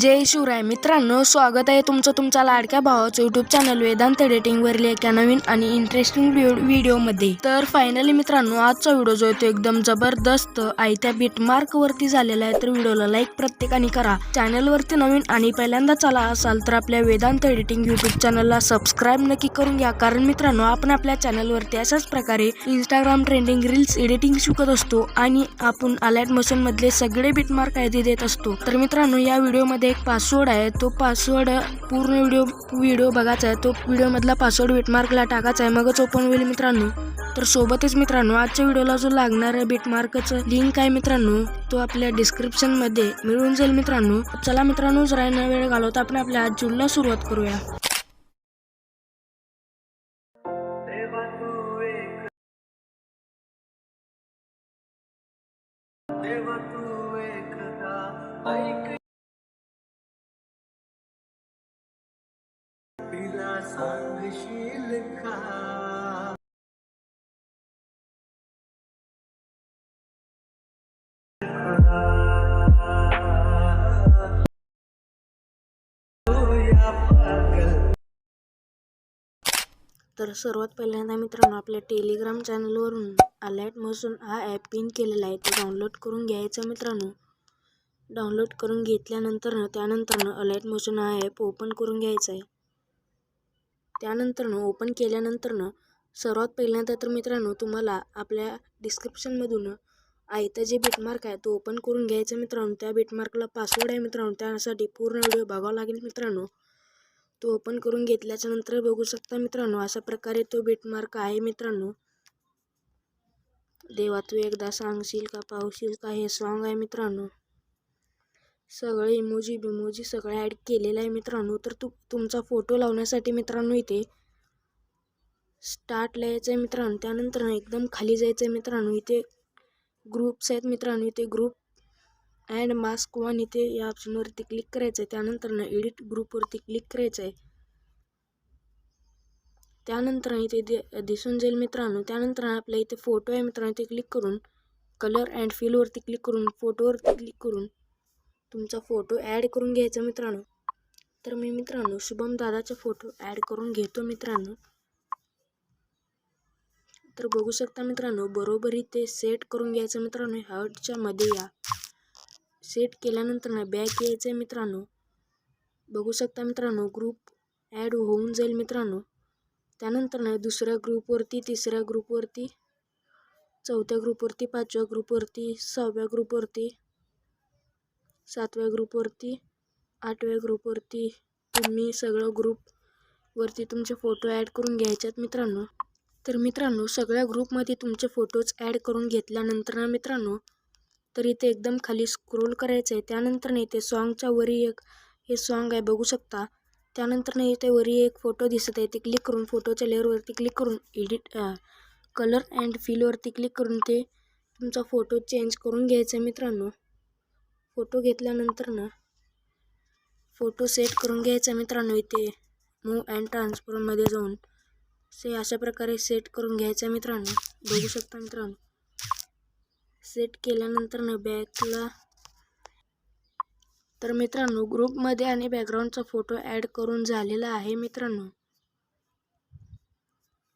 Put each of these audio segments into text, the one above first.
जय शिवराय. मित्रांनो स्वागत आहे तुमचं तुमच्या लाडक्या भावाचं युट्यूब चॅनल वेदांत एडिटिंगवरील एका नवीन आणि इंटरेस्टिंग व्हिडिओमध्ये तर फायनली मित्रांनो आजचा व्हिडिओ जो आहे तो एकदम जबरदस्त आयत्या बीट मार्क वरती झालेला आहे तर व्हिडिओला लाईक प्रत्येकाने करा. चॅनलवरती नवीन आणि पहिल्यांदा चला असाल तर आपल्या वेदांत एडिटिंग युट्यूब चॅनलला सबस्क्राईब नक्की करून घ्या. कारण मित्रांनो आपण आपल्या चॅनलवरती अशाच प्रकारे इंस्टाग्राम ट्रेंडिंग रील्स एडिटिंग शिकत असतो आणि आपण अलॅट मशीनमधले सगळे बिटमार्क आयडी देत असतो. तर मित्रांनो या व्हिडिओमध्ये एक पासवर्ड आहे. तो पासवर्ड पूर्ण व्हिडिओ व्हिडिओ बघायचा आहे. तो व्हिडिओ मधला पासवर्ड बिटमार्कला टाकायचा आहे. मगच ओपन होईल मित्रांनो. तर सोबतच मित्रांनो आजच्या व्हिडिओला जो लागणार आहे बीटमार्कचं लिंक आहे मित्रांनो तो आपल्या डिस्क्रिप्शनमध्ये मिळून जाईल मित्रांनो. चला मित्रांनो जरा न वेळ घालवता आपण आपल्या आज जूनला सुरुवात करूया. देवा तू सांगशील का तर सर्वात पहिल्यांदा मित्रांनो आपल्या टेलिग्राम चॅनलवरून अलर्ट मोशन हा ॲप पिन केलेला आहे. तो डाउनलोड करून घ्यायचा मित्रांनो. डाउनलोड करून घेतल्यानंतर त्यानंतरनं अलर्ट मोजून हा ॲप ओपन करून घ्यायचा आहे. त्यानंतर ओपन केल्यानंतर सर्वात पहिल्यांदा तर मित्रांनो तुम्हाला आपल्या डिस्क्रिप्शनमधून आयता जे बिटमार्क आहे तो ओपन करून घ्यायचा मित्रांनो. त्या बिटमार्कला पासवर्ड आहे मित्रांनो. त्यासाठी पूर्ण व्हिडिओ बघावा लागेल मित्रांनो. तो ओपन करून घेतल्याच्या नंतर बघू शकता मित्रांनो अशा प्रकारे तो बीटमार्क आहे मित्रांनो. देवा तू एकदा सांगशील का पाहशील का हे सॉन्ग आहे मित्रांनो. सगळे इमोजी बिमोजी सगळे ॲड केलेलं आहे मित्रांनो. तर तु तुमचा फोटो लावण्यासाठी मित्रांनो इथे स्टार्ट लिहायचं आहे मित्रांनो. त्यानंतर एकदम खाली जायचं आहे मित्रांनो. इथे ग्रुप्स आहेत मित्रांनो. इथे ग्रुप अँड मास्क वन इथे या ऑप्शनवरती क्लिक करायचं आहे त्यानंतर ना एडिट ग्रुपवरती क्लिक करायचं आहे त्यानंतर इथे दि दिसून जाईल मित्रांनो. त्यानंतर आपल्या इथे फोटो आहे मित्रांनो. इथे क्लिक करून कलर अँड फिलवरती क्लिक करून फोटोवरती क्लिक करून तुमचा फोटो ॲड करून घ्यायचा मित्रांनो. तर मी मित्रांनो शुभम दादाचा फोटो ॲड करून घेतो मित्रांनो. तर बघू शकता मित्रांनो बरोबर इथे सेट करून घ्यायचं मित्रांनो हर्टच्या मध्ये या. सेट केल्यानंतर ना बॅक यायचं आहे मित्रांनो. बघू शकता मित्रांनो ग्रुप ॲड होऊन जाईल मित्रांनो. त्यानंतर ना दुसऱ्या ग्रुपवरती तिसऱ्या ग्रुपवरती चौथ्या ग्रुपवरती पाचव्या ग्रुपवरती सहाव्या ग्रुपवरती सातव्या ग्रुपवरती आठव्या ग्रुपवरती तुम्ही सगळं ग्रुपवरती तुमचे फोटो ॲड करून घ्यायच्यात मित्रांनो. तर मित्रांनो सगळ्या ग्रुपमध्ये तुमचे फोटोज ॲड करून घेतल्यानंतर ना मित्रांनो तर इथे एकदम खाली स्क्रोल करायचं आहे त्यानंतर ना इथे सॉन्गच्या वरी एक हे सॉन्ग आहे बघू शकता. त्यानंतर ना इथे वरी एक फोटो दिसत आहे ते क्लिक करून फोटोच्या लेअरवरती क्लिक करून एडिट कलर अँड फिलवरती क्लिक करून ते तुमचा फोटो चेंज करून घ्यायचा आहे मित्रांनो. फोटो घेतल्यानंतर ना फोटो सेट करून घ्यायचा मित्रांनो इथे. मूव अँड ट्रान्सफॉर्ममध्ये जाऊन. से अशा प्रकारे सेट करून घ्यायचा मित्रांनो. बघू शकता मित्रांनो. सेट केल्यानंतर ना बॅकला तर मित्रांनो ग्रुपमध्ये आणि बॅकग्राऊंडचा फोटो ॲड करून झालेला आहे मित्रांनो.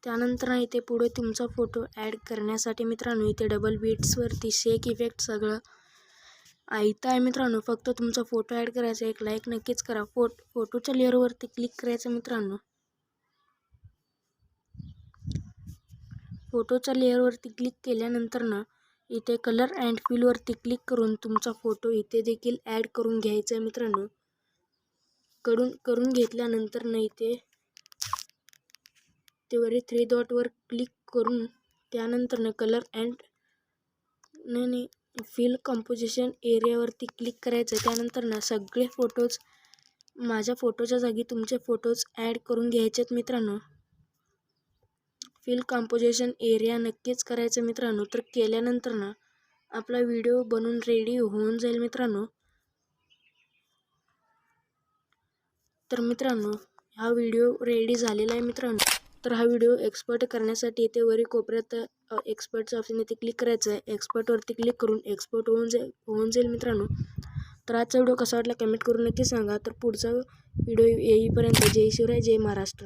त्यानंतर इथे पुढे तुमचा फोटो ॲड करण्यासाठी मित्रांनो इथे डबल बीट्सवरती शेक इफेक्ट सगळं आयता आहे मित्रांनो फक्त तुमचा फोटो ॲड करायचा एक लाईक नक्कीच करा. फोट फोटोच्या लेअरवरती क्लिक करायचं मित्रांनो. फोटोच्या लेअरवरती क्लिक केल्यानंतर ना इथे कलर अँड फिलवरती क्लिक करून तुमचा फोटो इथे देखील ॲड करून घ्यायचा आहे मित्रांनो. कडून करून घेतल्यानंतर ना इथे ते थ्री डॉटवर क्लिक करून त्यानंतर ना कलर अँड नाही नाही फिल कंपोजिशन एरियावरती क्लिक करायचं त्यानंतर ना सगळे फोटोज माझ्या फोटोच्या जागी तुमचे फोटोज ॲड करून घ्यायचे आहेत मित्रांनो. फिल कंपोजिशन एरिया नक्कीच करायचं मित्रांनो. तर केल्यानंतर ना आपला व्हिडिओ बनून रेडी होऊन जाईल मित्रांनो. तर मित्रांनो हा व्हिडिओ रेडी झालेला आहे मित्रांनो. तर हा व्हिडिओ एक्सपर्ट करण्यासाठी इथे वरी कोपऱ्यात एक्सपर्टचं ऑप्शन इथे क्लिक करायचं आहे एक्सपर्टवरती क्लिक करून एक्सपर्ट होऊन जाईल होऊन जाईल मित्रांनो. तर आजचा व्हिडिओ कसा वाटला कमेंट करून नक्की सांगा. तर पुढचा व्हिडिओ येईपर्यंत जय शिवराय जय महाराष्ट्र.